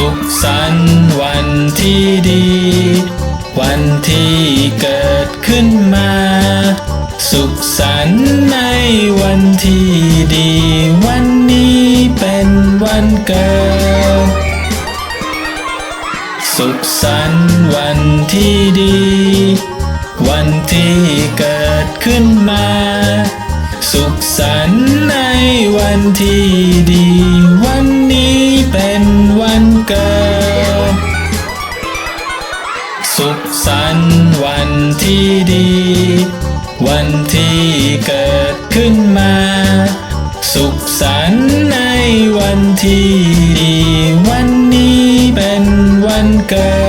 สุขสันต์วันที่ดี วันที่เกิดขึ้นมา สุขสันต์ในวันที่ดี วันนี้เป็นวันเกิด สุขสันต์วันที่ดี วันที่เกิดขึ้นมา สุขสันต์ในวันที่ดี วันนี้เป็นวันเกิด สุขสันต์วันที่ดี วันที่เกิดขึ้นมา สุขสันต์ในวันที่ดี วันนี้เป็นวันเกิด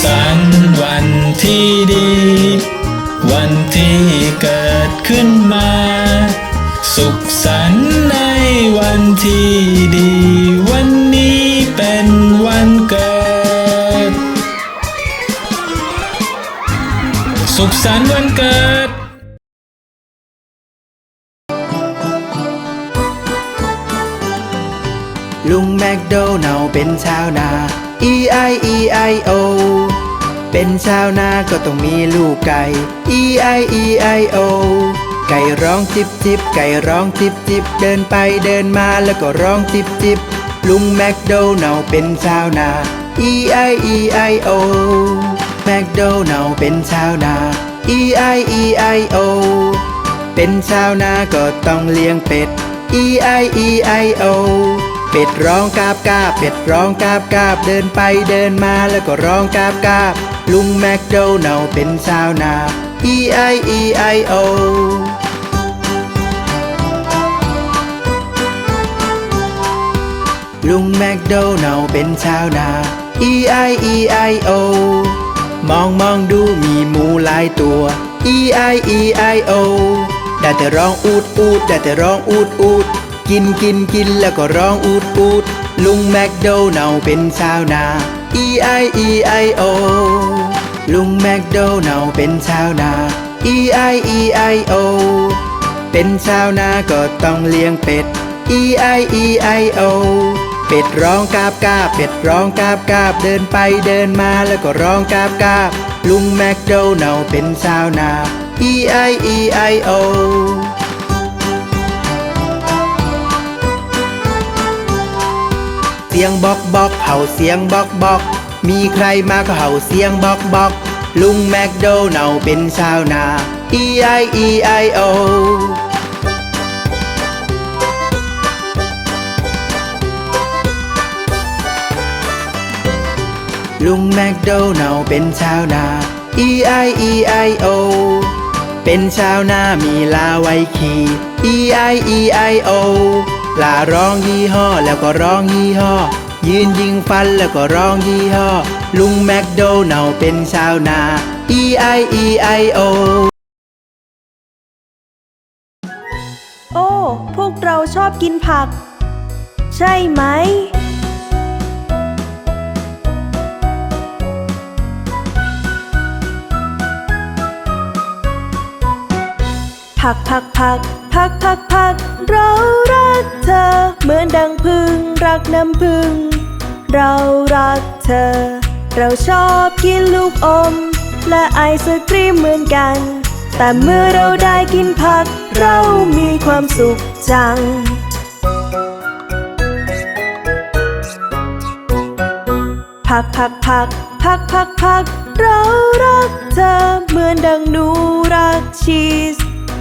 สุขสันต์วันที่ดี วันที่เกิดขึ้นมา สุขสันต์ในวันที่ดี วันนี้เป็นวันเกิด สุขสันต์วันเกิดลุงแมคโดนัลเป็นชาวนา E I E I O เป็นชาวนาก็ต้องมีลูกไก่ E I E I O ไก่ร้องจิบจิบไก่ร้องจิบจิบเดินไปเดินมาแล้วก็ร้องจิบจิบลุงแมคโดนัลเป็นชาวนา E I E I O แมคโดนัลเป็นชาวนา E I E I O เป็นชาวนาก็ต้องเลี้ยงเป็ด E I E I O เป็ดร้องกาบกาบ เป็ดร้องกาบกาบ เดินไปเดินมาแล้วก็ร้องกาบกาบ ลุงแมคโดนัลเป็นชาวนา E I E I O ลุงแมคโดนัลเป็นชาวนา E I E I O มองมองดูมีหมูหลายตัว E I E I O ได้แต่ร้องอูดอูดได้แต่ร้องอูดอูด กินกินกินแล้วก็ร้องอูดอูดลุงแมคโดนัลเป็นชาวนา E I E I O ลุงแมคโดนัลเป็นชาวนา E I E I O เป็นชาวนาก็ต้องเลี้ยงเป็ด E I E I O เป็ดร้องกาบกาบเป็ดร้องกาบกาบเดินไปเดินมาแล้วก็ร้องกาบกาบลุงแมคโดนัลเป็นชาวนา E I E I O สียงบอกบอกเห่าเสียงบอกบอก มีใครมาก็เห่าเสียงบอกบอก ลุงแมคโดนัลเป็นชาวนา E I E I O ลุงแมคโดนัลเป็นชาวนา E I E I O เป็นชาวนามีลาไว้ขี่ E I E I O ลาร้องยี่ห้อแล้วก็ร้องยี่ห้อ ยืนยิงฟันแล้วก็ร้องยี่ห้อ ลุงแมคโดนัลเป็นชาวนา E I E I O โอ้ พวกเราชอบกินผัก ใช่ไหม ผักผักผักผักผักผักเรารักเธอ เหมือนดังพึ่งรักน้ำพึ่ง เรารักเธอ เราชอบกินลูกอม และไอศกรีมเหมือนกัน แต่เมื่อเราได้กินผัก เรามีความสุขจังผักผักผักผักผักผักเรารักเธอ เหมือนดังหนูรักชีส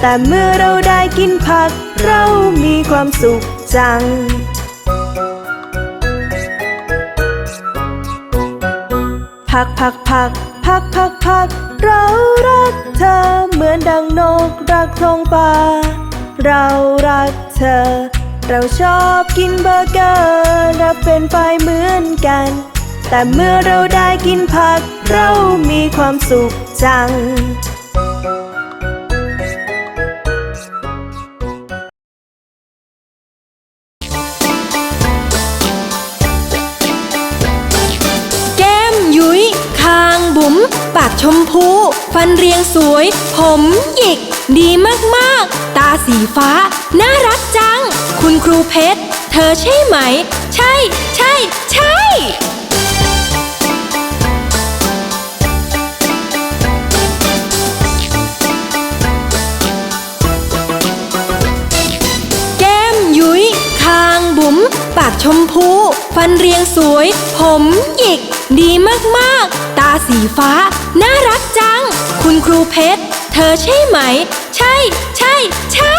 แต่เมื่อเราได้กินผัก เรามีความสุขจัง ผักผักผักผักผักผัก เรารักเธอเหมือนดังนกรักท้องฟ้า เรารักเธอ เราชอบกินเบอร์เกอร์และเป็นไฟรายเหมือนกัน แต่เมื่อเราได้กินผัก เรามีความสุขจัง ปากชมพู ฟันเรียงสวย ผมหยิก ดีมากๆ ตาสีฟ้า น่ารักจัง คุณครูเพชร เธอใช่ไหม ใช่ ใช่ ใช่แก้มยุ้ยคางบุ๋มปากชมพู ฟันเรียงสวย ผมหยิก ดีมากๆต สีฟ้า น่ารักจัง คุณครูเพชร เธอใช่ไหม ใช่ ใช่ ใช่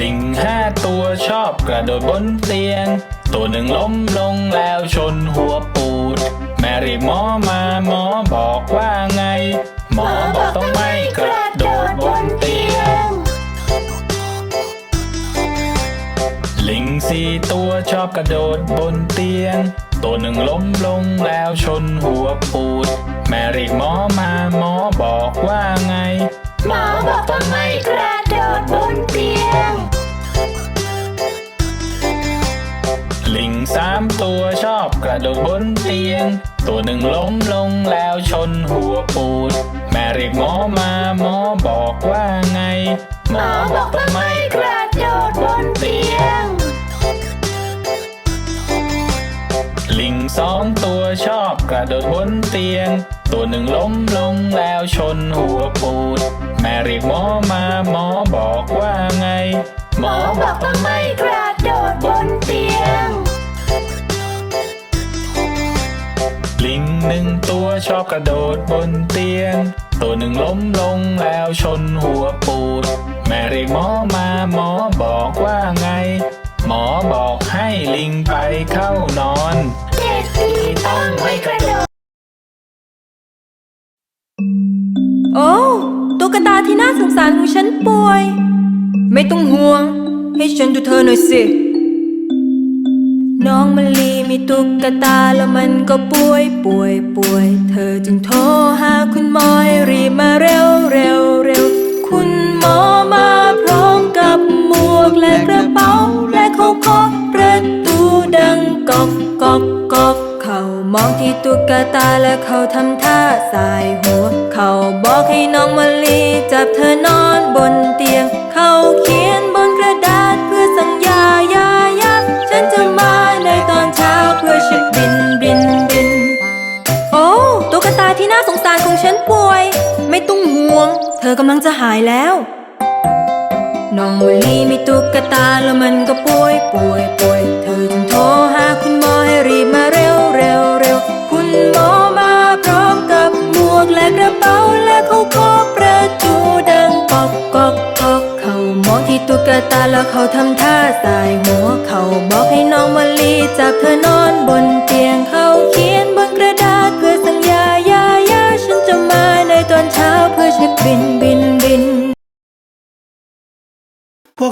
ลิงห้าตัวชอบกระโดดบนเตียง ตัวหนึ่งล้มลงแล้วชนหัวปูด แม่รีบหมอมาหมอบอกว่าไง หมอบอกต้องไม่กระโดดบนเตียง ลิงสี่ตัวชอบกระโดดบนเตียง ตัวหนึ่งล้มลงแล้วชนหัวปูด แม่รีบหมอมาหมอบอกว่าไง หมอบอกต้องไม่กระโดดบนเตียงามตัวชอบกระโดดบนเตียง ตัวหนึ่งล้มลงแล้วชนหัวปูด แม่เรียกหมอมาหมอบอกว่าไง หมอบอกต้องไม่กระโดดบนเตียง ลิงสองตัวชอบกระโดดบนเตียง ตัวหนึ่งล้มลงแล้วชนหัวปูด ระโดดบนเตียง ตัวหนึ่งล้มลงแล้วชนหัวปูด แม่เรียกหมอมาหมอบอกว่าไง หมอบอกให้ลิงไปเข้านอน เด็กดีต้องไม่กระโดด โอ้ตุ๊กตาที่น่าสงสารของฉันป่วย ไม่ต้องห่วง ให้ฉันดูเธอหน่อยสิ น้องมะลีมีตุ๊กตาแล้วมันก็ป่วยป่วยป่วย เธอจึงโทรหาคุณหมอให้รีบมาเร็วเร็วเร็ว คุณหมอมาพร้อมกับหมวกและกระเป๋าและเขาเคาะประตูดังกอกกอกกอกเขามองที่ตุ๊กตาและเขาทำท่าสายหัว เขาบอกให้น้องมะลีจับเธอน ธอกำลังจะหายแล้ว น้องมะลีมีตุ๊กตาแล้วมันก็ป่วยป่วยป่วย เธอจึงโทรหาคุณหมอให้รีบมาเร็วเร็วเร็วคุณหมอมาพร้อมกับหมวกและกระเป๋าและเขาเคาะประตูดังก๊อกก๊อกก๊อกเขามองที่ตุ๊กตาแล้วเขาทำท่าสายหัวเขาบอกให้น้องมะลีจับเธอนอนบน